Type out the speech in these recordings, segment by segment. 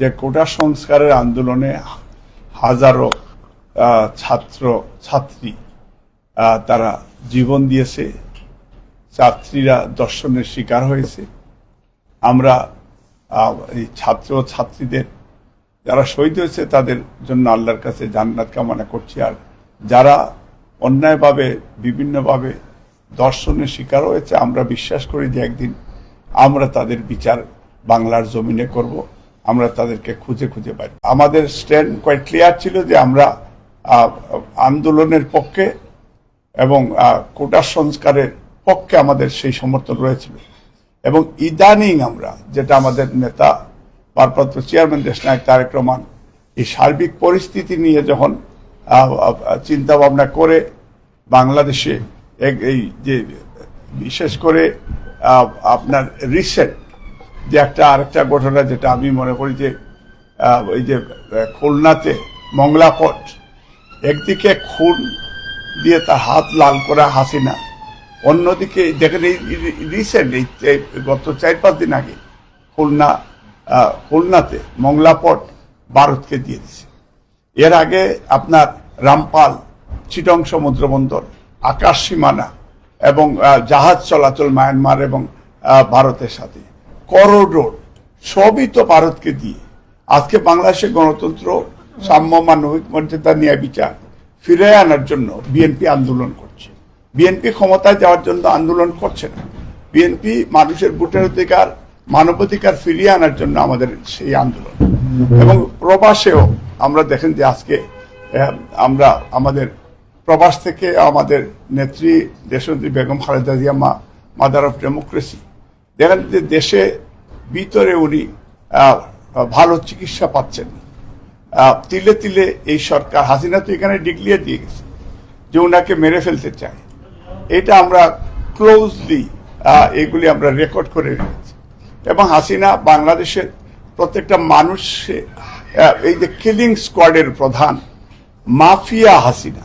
যে কোটা সংস্কারের আন্দোলনে হাজারো ছাত্র, ছাত্রী তারা জীবন দিয়েছে। ছাত্রীরা দর্শনের শিকার হয়েছে। আমরা এই ছাত্র ছাত্রীদের, যারা শহীদ হয়েছে, তাদের জন্য আল্লাহর কাছে জান্নাত কামনা করছি। আর যারা অন্যায়ভাবে, বিভিন্নভাবে দর্শনের শিকার হয়েছে, আমরা বিশ্বাস করি যে একদিন আমরা তাদের বিচার বাংলার জমিনে করব। আমরা তাদেরকে খুঁজে খুঁজে পাই। আমাদের স্ট্যান্ড কোয়াইট ক্লিয়ার ছিল যে আমরা আন্দোলনের পক্ষে এবং কোটা সংস্কারের পক্ষে আমাদের সেই সমর্থন রয়েছিল। এবং ইদানিং আমরা, যেটা আমাদের নেতা, ভারপ্রাপ্ত চেয়ারম্যান দেশনায়ক তারেক রহমান, এই সার্বিক পরিস্থিতি নিয়ে যখন চিন্তা ভাবনা করে বাংলাদেশে এই যে, বিশেষ করে আপনার রিসেন্ট যে একটা আরেকটা ঘটনা যেটা আমি মনে করি যে ওই যে খুলনাতে মংলাপট একদিকে খুন দিয়ে তার হাত লাল করা হাসিনা, অন্যদিকে দেখেন এই রিসেন্ট এই এই গত চার, পাঁচ দিন আগে খুলনা খুলনাতে মংলাপট ভারতকে দিয়ে দিছে। এর আগে আপনার রামপাল, চিটং সমুদ্র বন্দর, আকাশ সীমানা এবং জাহাজ চলাচল মায়ানমার এবং ভারতের সাথে। করোডোর সবই তো ভারতকে দিয়ে। আজকে বাংলাদেশের গণতন্ত্র, সাম্য, মানবিক মর্যাদা নিয়ে বিচার ফিরে আনার জন্য বিএনপি আন্দোলন করছে। বিএনপি ক্ষমতায় যাওয়ার জন্য আন্দোলন করছে না। বিএনপি মানুষের ভোটের অধিকার, মানবাধিকার ফিরিয়ে আনার জন্য আমাদের সেই আন্দোলন। এবং প্রবাসেও আমরা দেখেন যে আজকে আমরা আমাদের প্রবাস থেকে আমাদের নেত্রী, দেশনেত্রী বেগম খালেদা জিয়া, মা মাদার অফ ডেমোক্রেসি দেখেন যে দেশে ভিতরে উনি ভালো চিকিৎসা পাচ্ছেন। তিলে তিলে এই সরকার, হাসিনা তো এখানে ডিক্লিয়ার দিয়ে গেছে যে ওনাকে মেরে ফেলতে চায়। এটা আমরা ক্লোজলি এগুলি আমরা রেকর্ড করে রেখেছি। এবং হাসিনা বাংলাদেশের প্রত্যেকটা মানুষে এই যে কিলিং স্কোয়াডের প্রধান মাফিয়া হাসিনা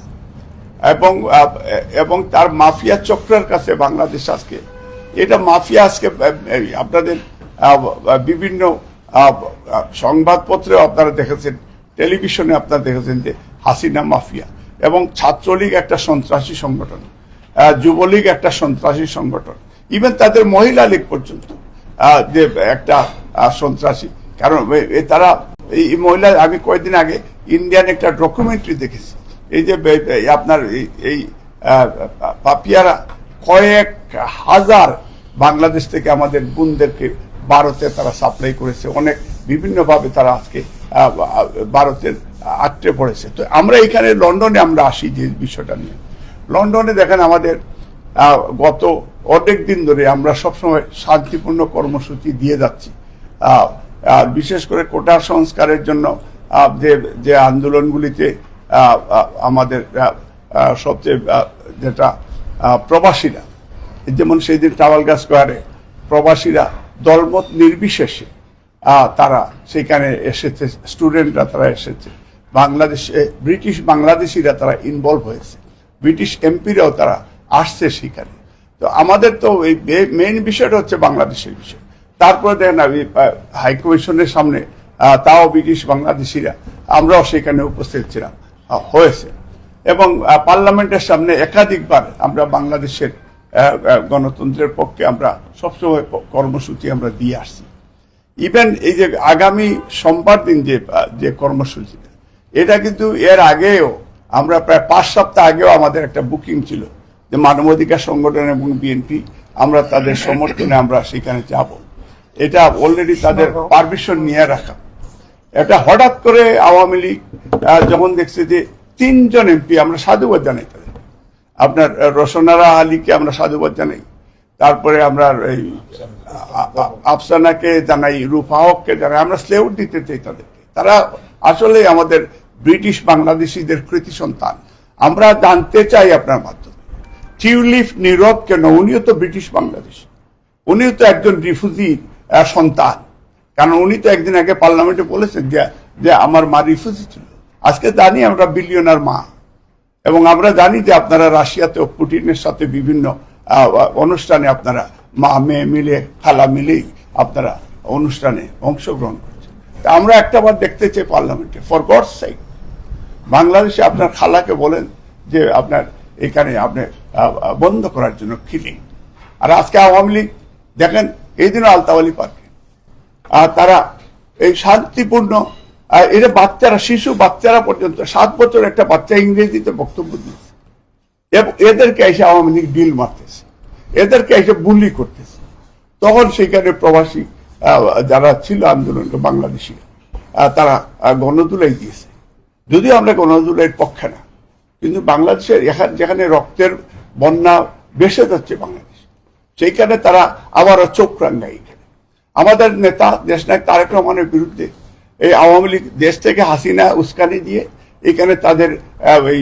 এবং এবং তার মাফিয়া চক্রের কাছে বাংলাদেশ আজকে এটা মাফিয়া আজকে আপনাদের বিভিন্ন সংবাদপত্রেও আপনারা দেখেছেন, টেলিভিশনে আপনারা দেখেছেন যে হাসিনা মাফিয়া এবং ছাত্রলীগ একটা সন্ত্রাসী সংগঠন যুবলীগ একটা সন্ত্রাসী সংগঠন ইভেন তাদের মহিলা লীগ পর্যন্ত যে একটা সন্ত্রাসী। কারণ তারা, এই মহিলা, আমি কয়েকদিন আগে ইন্ডিয়ান একটা ডকুমেন্টারি দেখেছি। এই যে আপনার, এই পাপিয়ারা কয়েক হাজার বাংলাদেশ থেকে আমাদের বোনদেরকে ভারতে তারা সাপ্লাই করেছে। অনেক বিভিন্নভাবে তারা আজকে ভারতের আটকে পড়েছে। তো আমরা এখানে লন্ডনে আমরা আসি যে বিষয়টা নিয়ে। লন্ডনে দেখেন আমাদের গত অনেক দিন ধরে আমরা সবসময় শান্তিপূর্ণ কর্মসূচি দিয়ে যাচ্ছি। আর বিশেষ করে কোটা সংস্কারের জন্য যে যে আন্দোলনগুলিতে আমাদের সবচেয়ে যেটা প্রবাসীরা যেমন সেই দিন টাওয়ালগা স্কোয়ারে প্রবাসীরা দলমত নির্বিশেষে তারা সেখানে এসেছে স্টুডেন্টরা তারা এসেছে। বাংলাদেশে, ব্রিটিশ বাংলাদেশিরা তারা ইনভলভ হয়েছে। ব্রিটিশ এমপিরাও তারা আসছে সেখানে। তো আমাদের তো এই মেইন বিষয়টা হচ্ছে বাংলাদেশের বিষয়। তারপরে দেখেন আমি হাইকমিশনের সামনে তাও ব্রিটিশ বাংলাদেশিরা আমরাও সেখানে উপস্থিত ছিলাম হয়েছে। এবং পার্লামেন্টের সামনে একাধিকবার আমরা বাংলাদেশের গণতন্ত্রের পক্ষে আমরা সবসময় কর্মসূচি আমরা দিয়ে আসছি। ইভেন এই যে আগামী সোমবার দিন যে যে কর্মসূচিটা এটা কিন্তু এর আগেও আমরা প্রায় পাঁচ সপ্তাহ আগেও আমাদের একটা বুকিং ছিল যে মানবাধিকার সংগঠন এবং বিএনপি আমরা তাদের সমর্থনে আমরা সেখানে যাব। এটা অলরেডি তাদের পারমিশন নিয়ে রাখা। এটা হঠাৎ করে আওয়ামী লীগ যখন দেখছে যে তিনজন এমপি আমরা সাধুবাদ জানাই তাদের। আপনার আহ, রোশনারা আলীকে আমরা সাধুবাদ জানাই। তারপরে আমরা এই আফসানাকে জানাই রুফাহককে জানাই আমরা স্লেউট দিতে চাই তাদেরকে। তারা আসলে আমাদের ব্রিটিশ বাংলাদেশিদের কৃতি সন্তান। আমরা জানতে চাই আপনার মাধ্যমে। টিউলিপ নীরব কেন? উনিও তো ব্রিটিশ বাংলাদেশ। উনিও তো একজন রিফিউজি সন্তান। কারণ উনি তো একদিন আগে পার্লামেন্টে বলেছেন যে যে আমার মা রিফিউজি ছিল। আজকে জানি আমরা বিলিয়নার মা। এবং আমরা জানি যে আপনারা রাশিয়াতেও পুটিনের সাথে বিভিন্ন অনুষ্ঠানে আপনারা মা, মেয়ে মিলে, খালা মিলেই আপনারা অনুষ্ঠানে অংশগ্রহণ করছেন। তা আমরা একটা বার দেখতে চাই পার্লামেন্টে, ফর গড সাইক। বাংলাদেশে আপনার খালাকে বলেন যে আপনার এখানে আপনি বন্ধ করার জন্য খিলিং। আর আজকে আওয়ামী লীগ, দেখেন, এই দিনও আলতাওয়ালি পার্কে। আর তারা এই শান্তিপূর্ণ আর এটা বাচ্চারা শিশু বাচ্চারা পর্যন্ত সাত বছর একটা বাচ্চা ইংরেজিতে বক্তব্য এবং এদেরকে এসে আওয়ামী লীগ ডিল মারতেছে। এদেরকে এসে বুলি করতেছে। তখন সেখানে প্রবাসী যারা ছিল আন্দোলনকে বাংলাদেশি তারা আহ, গণদুলাই দিয়েছে। যদিও আমরা গণদুলাইয়ের পক্ষে না কিন্তু বাংলাদেশের যেখানে রক্তের বন্যা বেসে যাচ্ছে বাংলাদেশ সেইখানে তারা আবারও চোখ রাঙ্গায় এখানে। আমাদের নেতা দেশ নায়ক তারেক রহমানের বিরুদ্ধে এই আওয়ামী লীগ দেশ থেকে হাসিনা, উস্কানি দিয়ে এখানে তাদের এই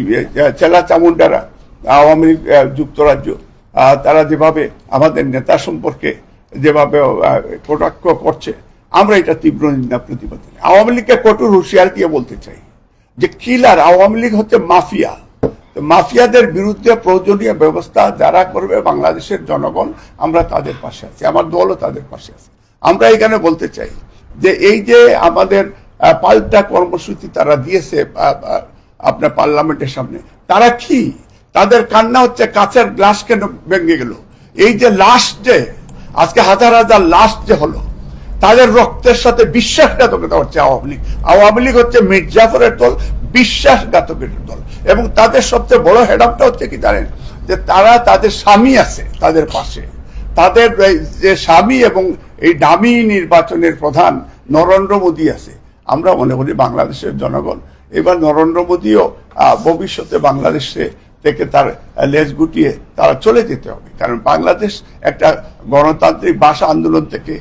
চেলা চামুন্ডারা আওয়ামী লীগ যুক্তরাজ্য তারা যেভাবে আমাদের নেতা সম্পর্কে যেভাবে কটাক্ষ করছে, আমরা এটা তীব্র নিন্দা প্রতিবাদ আওয়ামী লীগকে কঠোর হুঁশিয়ার দিয়ে বলতে চাই যে কিলার, আওয়ামী লীগ হচ্ছে মাফিয়া। মাফিয়াদের বিরুদ্ধে প্রয়োজনীয় ব্যবস্থা যারা করবে বাংলাদেশের জনগণ, আমরা তাদের পাশে আছি, আমার দলও তাদের পাশে আছে। আমরা এখানে বলতে চাই যে এই যে আমাদের পাল্টা কর্মসূচি তারা দিয়েছে আপনার পার্লামেন্টের সামনে, তারা কি? তাদের কান্না হচ্ছে কাছের গ্লাস কেন ভেঙে গেল? এই যে লাশ যে, আজকে হাজার হাজার লাশ যে হলো, তাদের রক্তের সাথে বিশ্বাসঘাতকতা হচ্ছে আওয়ামী লীগ। আওয়ামী লীগ হচ্ছে মির্জাফরের দল, বিশ্বাসঘাতকের দল। এবং তাদের সবচেয়ে বড় হেডআপটা হচ্ছে কি জানেন? যে তারা তাদের স্বামী আছে তাদের পাশে। তাদের যে স্বামী এবং এই দামি নির্বাচনের প্রধান নরেন্দ্র মোদী আছে। আমরা মনে করি বাংলাদেশের জনগণ। এবার নরেন্দ্র মোদীও ভবিষ্যতে বাংলাদেশে থেকে তার লেজ গুটিয়ে তারা চলে যেতে হবে। কারণ বাংলাদেশ একটা গণতান্ত্রিক ভাষা আন্দোলন থেকে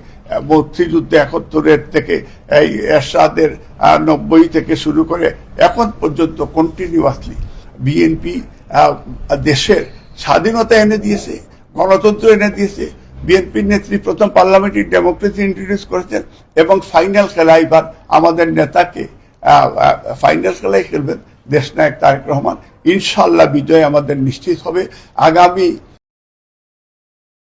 মুক্তিযুদ্ধে একাত্তরের থেকে, এই এরশাদের নব্বই থেকে শুরু করে এখন পর্যন্ত কন্টিনিউয়াসলি বিএনপি দেশের স্বাধীনতা এনে দিয়েছে, গণতন্ত্র এনে দিয়েছে বিএনপির নেত্রী প্রথম পার্লামেন্টারি ডেমোক্রেসি ইন্ট্রোডিউস করেছেন এবং ফাইনাল খেলা এবার আমাদের নেতাকে ফাইনাল খেলায় খেলবেন দেশনায়ক তারেক রহমান। ইনশাল্লাহ বিজয় আমাদের নিশ্চিত হবে। আগামী